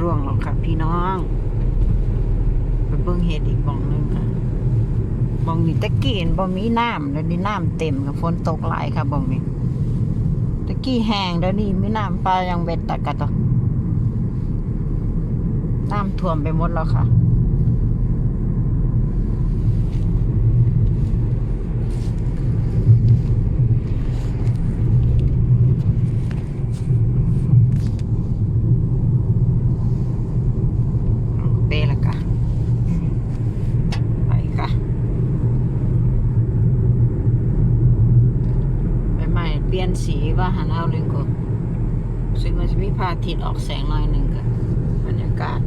ร่วงหรอกค่ะพี่น้องไปเบิ่งเห็ดอีกบองหนึงค่ะบองนี้ตะกี้เห็นบ่มีน้ำแล้วนี่น้ำเต็มค่ะฝนตกหลายค่ะบ่องนี้ตะกี้แห้งแล้วนี่มีน้ำปลายังเบ็ดตะกะตอน้ำท่วมไปหมดแล้วค่ะ เตะละกะไปค่ะใบไม้เปลี่ยนสีว่าหันเอาเลยก็ ซึ่งมันจะมีพระอาทิตย์ออกแสงหน่อยหนึ่งกันบรรยากาศ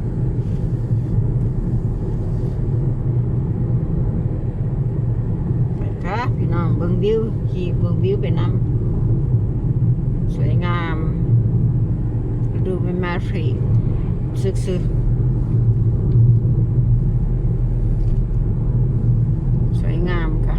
ไปค่ะพี่น้องเบิ้งวิวขี่เบิ้งวิวไปน้ำสวยงาม ดูเป็นมาฟรีซึกๆ สวยงามค่ะ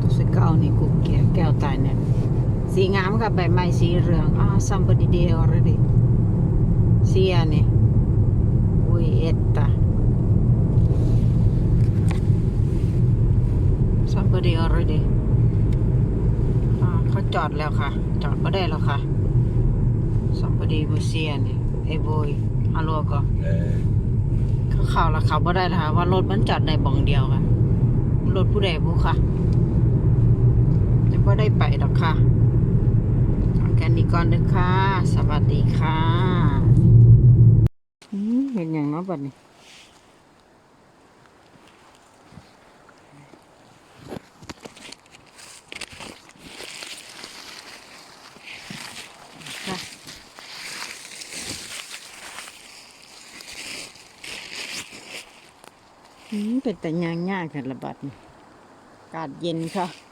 ตัวสเกานี่กุกเกียแก้วตายเนี่ย สีงาม กับใบไม้สีเหลืองอ่า somebody there already เสียนี่อุ้ยเอ็ดตา somebody already อ่าเขาจอดแล้วค่ะ จอดก็ได้แล้วค่ะ somebody บุเซียนี่ไอ้บอยฮัลโหลก็ Eh, เขาข่าวละเขาบ่ได้แล้วค่ะว่ารถมันจอดในบ่องเดียวค่ะ รถผู้ใดผู้ค่ะจะบ่ได้ไปดอกค่ะ เอาแค่นี้ก่อนเด้อค่ะ สวัสดีค่ะอืมเห็นอย่างเนาะบัดนี้อืมเป็นแต่ยางยากกันละบัดอากาศเย็นค่ะ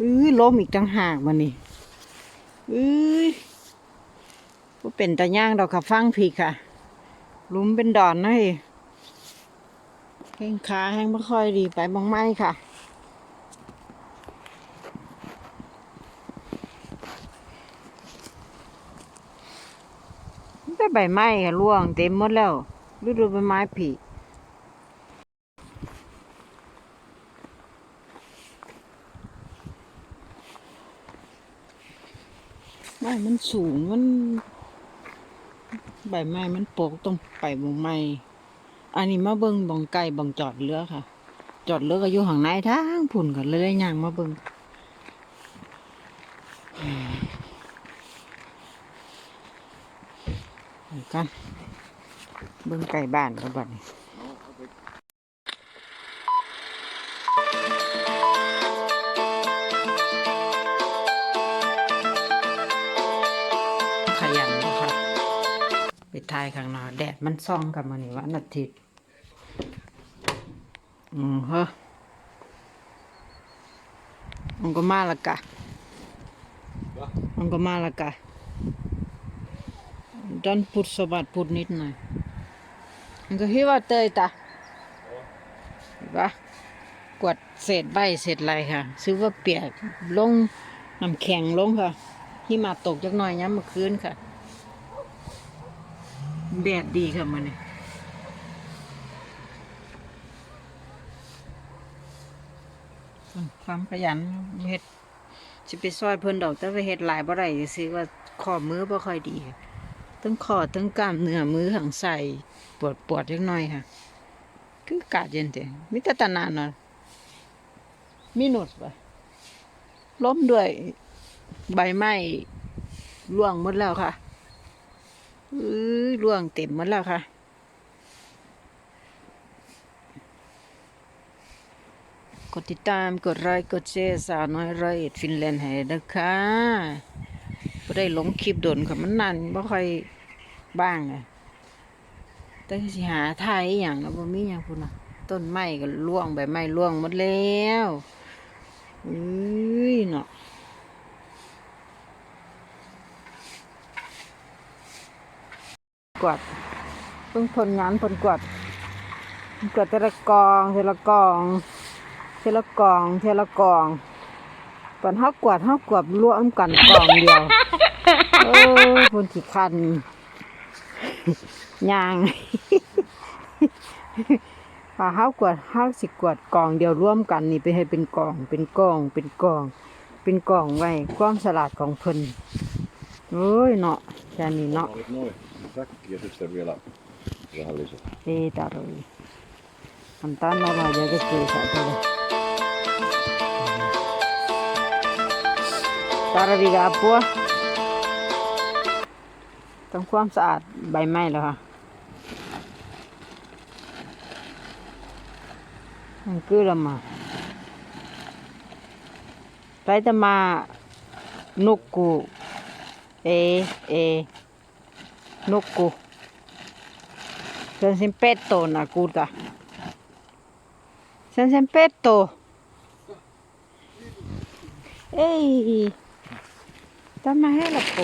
อื้อล้มอีกจังหากมันนี่อื้อบ่เป็นต่ย่างดอกค่ะฟังพี่ค่ะ ลุมเป็นดอนนะเฮ้แข้งขาแห้งไม่ค่อยดีไปบางไม้ค่ะแต่ใบไม้ค่ะร่วงเต็มหมดแล้วฤดูใบไม้ผลิไม้มัน สูงมัน ใบไม้มันโปกต้องไปบงไม้อันนี้มาเบิ่งบองไก่บองจอดเรือค่ะ จอดเรือก็อยู่ข้างในทางผุ่นก็เลยได้ย่างมาเบิ่งกันเบิ่งไก่บ้านกันบัดนี้ ไปทายข้างนอกแดดมันส่องกับมันนี่วันอาทิตย์ อืมเฮ้อมันก็มาละกะ มันก็มาละกะ Don't put so bad, put นิดหน่อยมันก็คิดว่าเตยตาเห็นปะกวดเศษใบเศษอะไรค่ะ ซื้อว่าเปียกลงน้ำแข็งลงค่ะ ที่มาตกจักหน่อยย้ำเมื่อคืนค่ะ แดดดีค่ะมันนี่ความขยันเฮ็ดสิไปซอยเพิ่นดอกแต่ว่าเฮ็ดหลายบ่ได้ซื้อว่าข้อมือบ่ค่อยดีค่ะทั้งคอทั้งกล้ามเนื้อมือข้างใส่ปวดปวดจักน่อยค่ะ คือกาดเย็นแต่มีแต่ตนานเนะมีหนวดปะล้มด้วย ใบไม้ร่วงหมดแล้วค่ะ อื้อร่วงเต็มหมดแล้วค่ะ กดติดตามกดไลค์กดแชร์สาวน้อยรอยเอ็ดฟินแลนด์ให้นะคะบ่ได้ลงคลิปโดนค่ะมันนานบ่ค่อยบ้างอะแต่สิหาไทยอย่างแล้วบ่มีหยังพุ่นะต้นไม้ก็ร่วงใบไม้ร่วงหมดแล้วเอ้ยเนาะ กวาดเพิ่งผลงานผลกวาดกวาดแต่ละกองแต่ละกองเทละกองเทละกองปันเฮากวดเฮากวดรวมกันกองเดียวเออผลขี้คันยางถ้าเฮากวดเฮาสิกวดกองเดียวร่วมกันนี่ไปให้เป็นกองเป็นกองเป็นกอง เป็นกองไว้ความสลาดของเพิ่นโอ้ยเนาะแค่นี้เนาะ Olit noin. Tack ja sitten vielä vähän lisää. ei tarvii antaa nolla ja tekee saatelle tarviiko apua ต้องความสะอาดใบไม้แล้วค่ะมันคือละมาไรจะมานุกกูเอเอ nukkuu. Sen sen pettoon nakuta. Sen sen peto. Ei. Tämä helppo.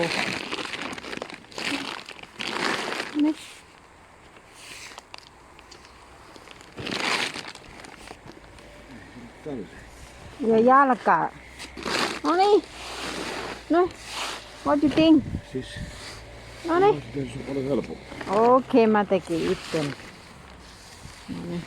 Ja jalka. No niin. No, what do you think? Siis No niin. Okei, okay, mä tekin itse. No niin.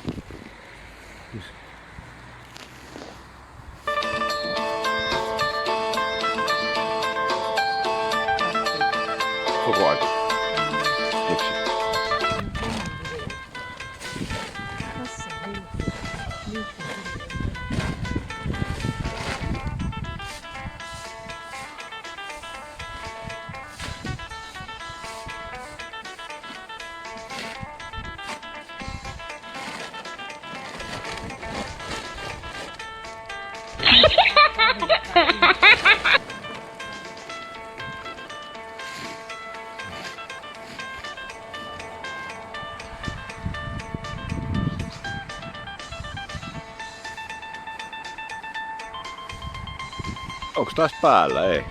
Onks taas päällä? Ei.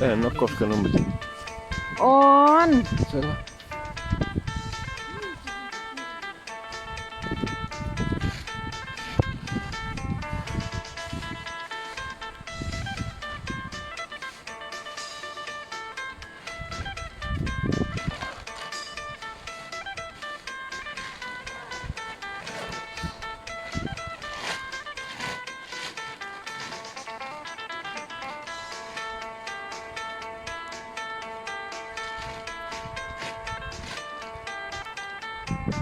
En oo koskenut mitään. On. Selvä. Ну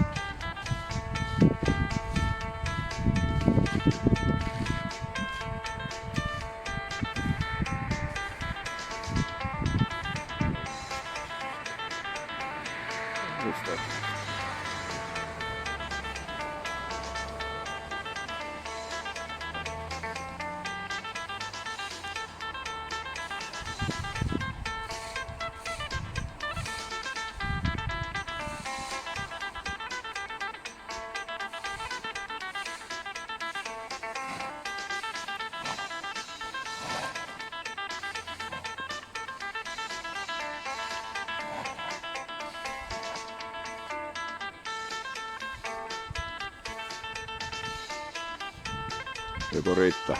Ось так. pecoretta